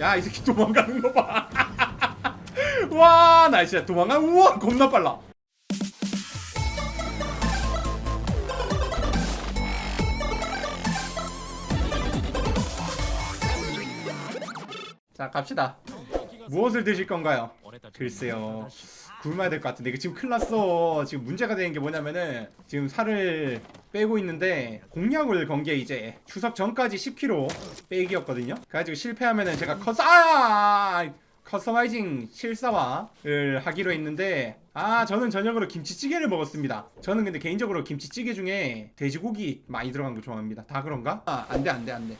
야 이 새끼 도망가는 거 봐. 와, 나 진짜 도망가. 우와, 겁나 빨라. 자, 갑시다. 무엇을 드실 건가요? 글쎄요. 굶어야 될 것 같은데 이거 지금 큰일 났어. 지금 문제가 되는 게 뭐냐면은 지금 살을 빼고 있는데 공약을 건 게 이제 추석 전까지 10kg 빼기였거든요. 그래가지고 실패하면은 제가 커서 아 커스터마이징 실사화를 하기로 했는데 아 저는 저녁으로 김치찌개를 먹었습니다. 저는 근데 개인적으로 김치찌개 중에 돼지고기 많이 들어간 거 좋아합니다. 다 그런가? 아 안돼 안돼 안돼.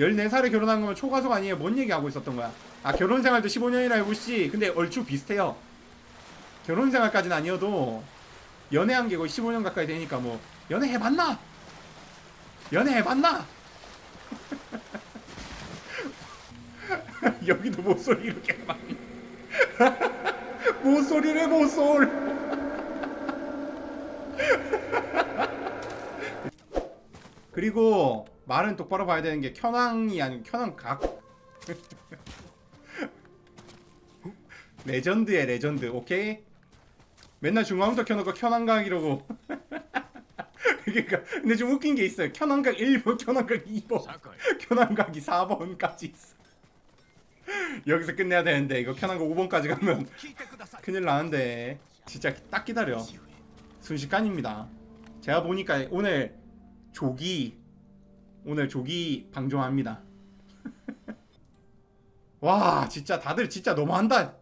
14살에 결혼한 거면 초과속 아니에요? 뭔 얘기하고 있었던 거야? 아 결혼 생활도 15년이라 알고 있지 근데 얼추 비슷해요 결혼 생활까지는 아니어도 연애한 게 거의 15년 가까이 되니까 뭐 연애 해봤나? 연애 해봤나? 여기도 모쏠이 이렇게 많이 모쏠이래 모쏠 그리고 말은 똑바로 봐야 되는 게 켜낭이 아니고 켜낭각. 레전드의 레전드 오케이? 맨날 중앙부터 켜놓고 켜낭각 이러고. 그러니까 근데 좀 웃긴 게 있어요. 켜낭각 1번 켜낭각 2번 켜낭각이 4번까지 있어. 여기서 끝내야 되는데 이거 켜낭각 5번까지 가면 큰일 나는데. 진짜 딱 기다려. 순식간입니다. 제가 보니까 오늘 조기 오늘 조기 방종합니다. 와 진짜 다들 진짜 너무한다.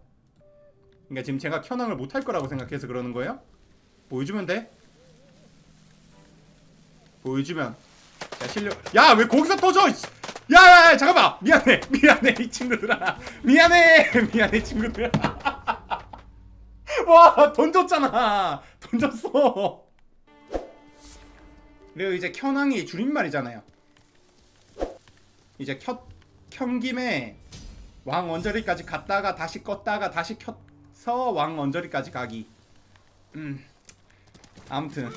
그러니까 지금 제가 켜낭을 못할 거라고 생각해서 그러는 거예요? 보여주면 돼? 보여주면. 야 실력. 야왜 거기서 터져? 야야야 잠깐만. 미안해. 미안해 이 친구들아. 미안해. 미안해 친구들아 와 던졌잖아. 던졌어. 그리고 이제 켜낭이 줄임말이잖아요. 이제 켜, 켠 김에 왕 언저리까지 갔다가 다시 껐다가 다시 켜서 왕 언저리까지 가기. 음. 아무튼.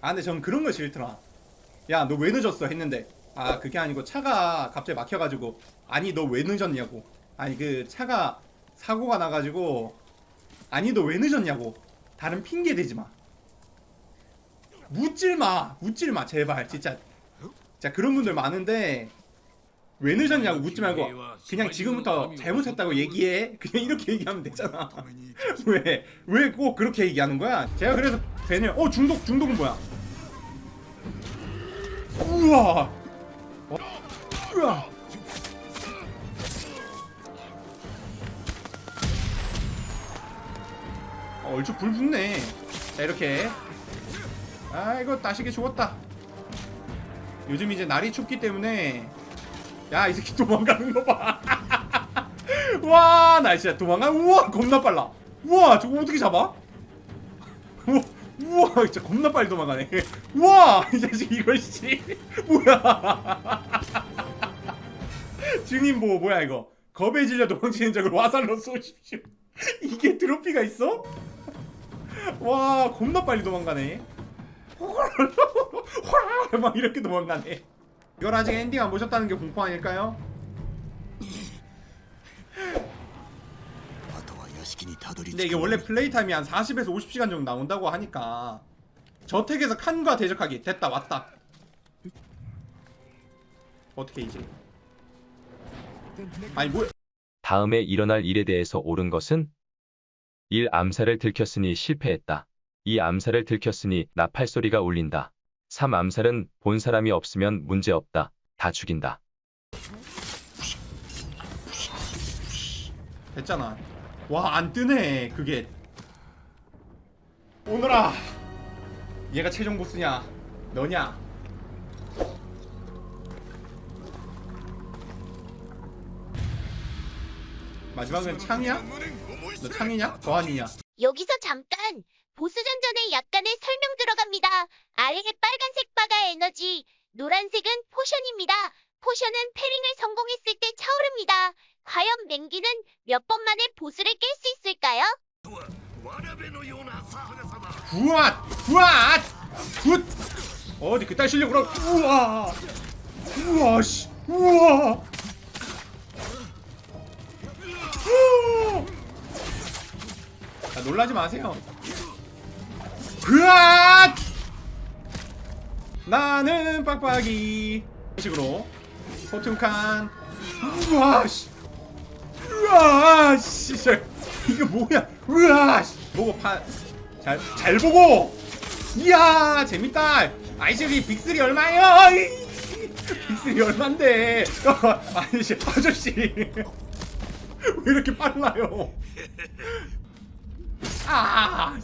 아 근데 전 그런 거 싫더라. 야 너 왜 늦었어 했는데 아 그게 아니고 차가 갑자기 막혀가지고 아니 너 왜 늦었냐고 아니 그 차가 사고가 나가지고 아니 너 왜 늦었냐고 다른 핑계 대지 마. 묻질 마, 묻질 마, 제발, 진짜. 자 그런 분들 많은데 왜 늦었냐고 묻지 말고 그냥 지금부터 잘못했다고 얘기해. 그냥 이렇게 얘기하면 되잖아. 왜, 왜 꼭 그렇게 얘기하는 거야? 제가 그래서 괜히 어 중독, 중독은 뭐야? 우와, 어? 우와. 어, 얼추 불 붙네. 자 이렇게 아 이거 따시게 죽었다 요즘 이제 날이 춥기 때문에 야 이 새끼 도망가는 거 봐 와 나 진짜 도망가 우와 겁나 빨라. 우와 저거 어떻게 잡아? 우와, 우와 진짜 겁나 빨리 도망가네. 우와 이 자식 이거 씨. 뭐야. 증인 보호 뭐야 이거? 겁에 질려 도망치는 적을 화살로 쏘십시오. 이게 트로피가 있어? 와 겁나 빨리 도망가네 막 이렇게 도망가네. 이걸 아직 엔딩 안 보셨다는 게 공포 아닐까요? あとは屋敷にたどり 근데 着 이게 く 원래 플레이 타임이 한 40에서 50시간 정도 나온다고 하니까 저택에서 칸과 대적하기 됐다 왔다. 어떻게 이제? 아니 뭐 다음에 일어날 일에 대해서 옳은 것은 1. 암살을 들켰으니 실패했다. 2. 암살을 들켰으니 나팔 소리가 울린다. 3. 암살은 본 사람이 없으면 문제 없다. 다 죽인다. 됐잖아. 와 안 뜨네 그게. 오너라. 얘가 최종 보스냐? 너냐? 마지막은 창이야? 너 창이냐? 거한이냐? 여기서 잠깐 보스전전에 약간의 설명 들어갑니다. 아래에 빨간색 바가 에너지, 노란색은 포션입니다. 포션은 패링을 성공했을 때 차오릅니다. 과연 맹기는 몇 번 만에 보스를 깰 수 있을까요? 우와! 우와! 굿! 어디 그딴 실력으로 우와! 우와 씨! 우와! 아, 놀라지 마세요. 으아! 나는 빡빡이. 이런 식으로 포튼칸. 우와 씨. 우와 씨. 저, 이게 뭐야? 우와 씨. 보고 파잘 잘 보고. 이야 재밌다. 아이스리 빅3 얼마예요? 이, 빅3 얼만데? 아니 씨, 아저씨 왜 이렇게 빨라요? 아.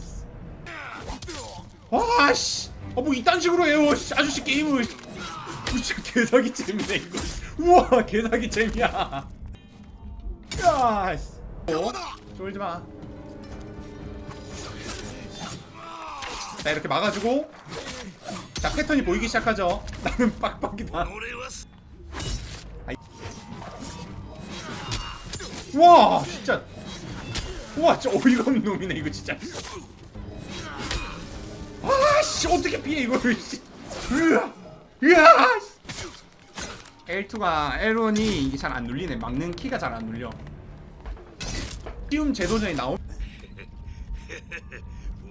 씨. 와 씨. 아, 뭐 이딴 식으로 해요. 씨, 아저씨 게임을. 진짜 개사기 재미네 이거. 우와 개사기 재미야. 야 씨. 어? 쫄지 마. 자 이렇게 막아주고 자 패턴이 보이기 시작하죠. 나는 빡빡이다. 俺は와 진짜 와 진짜 어이가 없는 놈이네 이거 진짜 아씨 어떻게 피해 이거를 씨. 으아 으아 씨. L2가 L1이 이게 잘 안 눌리네 막는 키가 잘 안 눌려 쉬움 제도전이 나오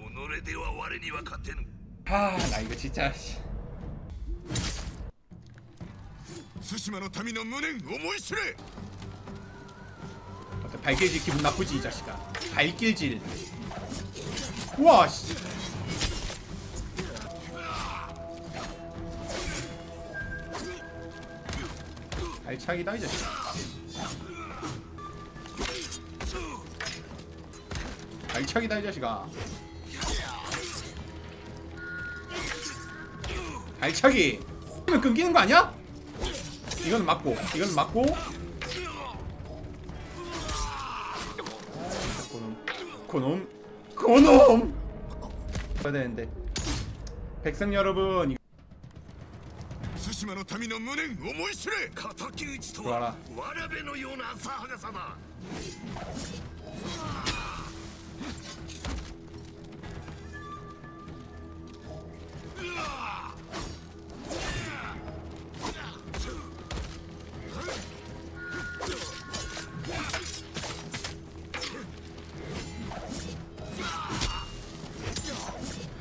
己では我には勝てぬ 아나 이거 진짜 씨. 対馬の民の無念思い知れ 어때 발길질 기분 나쁘지 이 자식아 발길질 우와 씨 발차기다 이 자식 발차기다 이 자식아. 발차기. 이면 끊기는 거 아니야? 이건 맞고 이건 맞고. 고놈 고놈 해야 되는데. 백성 여러분 対馬の民の無念思い知れ敵討ちとわらはわらべのような浅はかさだ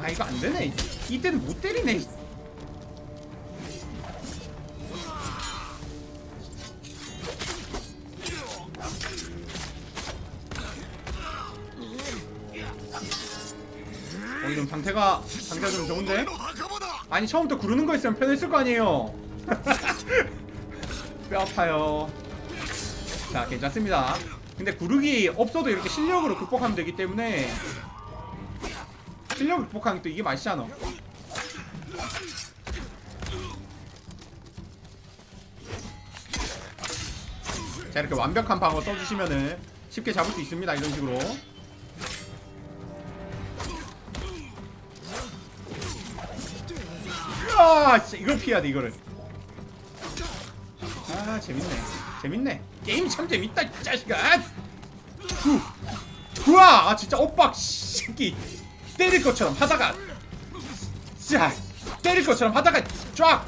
아 이거 안 되네 이때는 못 때리네 제가 당겨주면 좋은데? 아니 처음부터 구르는 거 있으면 편했을 거 아니에요. 뼈 아파요. 자 괜찮습니다. 근데 구르기 없어도 이렇게 실력으로 극복하면 되기 때문에 실력 극복하는 또 이게 맛이잖아? 자 이렇게 완벽한 방어 써주시면은 쉽게 잡을 수 있습니다 이런 식으로. 아 진짜 이걸 피해야 돼 이거를. 아 재밌네. 재밌네. 게임 참 재밌다 이 자식아. 후. 후아 아 진짜 오빠 새끼. 때릴 것처럼 하다가 자 때릴 것처럼 하다가 쫙.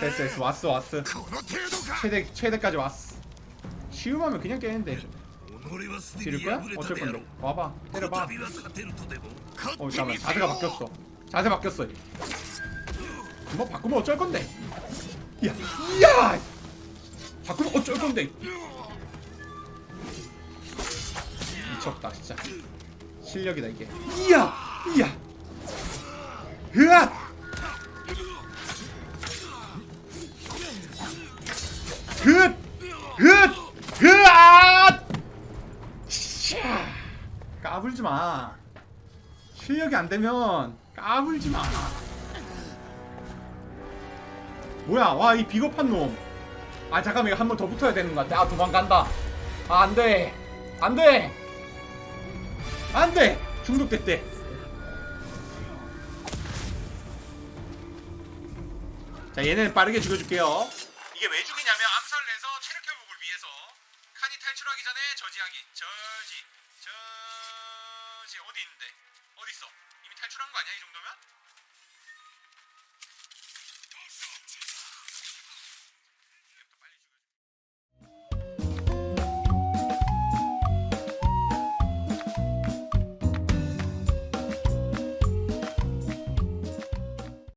됐어 됐어. 왔어 왔어. 최대 최대까지 왔어. 쉬움하면 그냥 깨는데. 지를 거야? 어쩔 건데? 와봐. 때려봐. 어 잠깐만. 자세가 바뀌었어. 자세 바뀌었어. 뭐 바꾸면 어쩔 건데 야, 야 바꾸면 어쩔 건데 미쳤다 진짜 실력이다 이게 이야 이야 으아 굿! 굿! 으아! 샤! 까불지 마. 실력이 안 되면 까불지 마. 뭐야? 와, 이 비겁한 놈. 아, 잠깐만, 이거 한 번 더 붙어야 되는 것 같아. 아, 도망간다. 아, 안 돼. 안 돼. 안 돼. 중독됐대. 자, 얘는 빠르게 죽여줄게요. 이게 왜 죽이냐면 암살을 해서 체력 회복을 위해서 칸이 탈출하기 전에 저지하기. 저지. 저지 어디 있는데? 어디 있어? 이미 탈출한 거 아니야 이 정도면?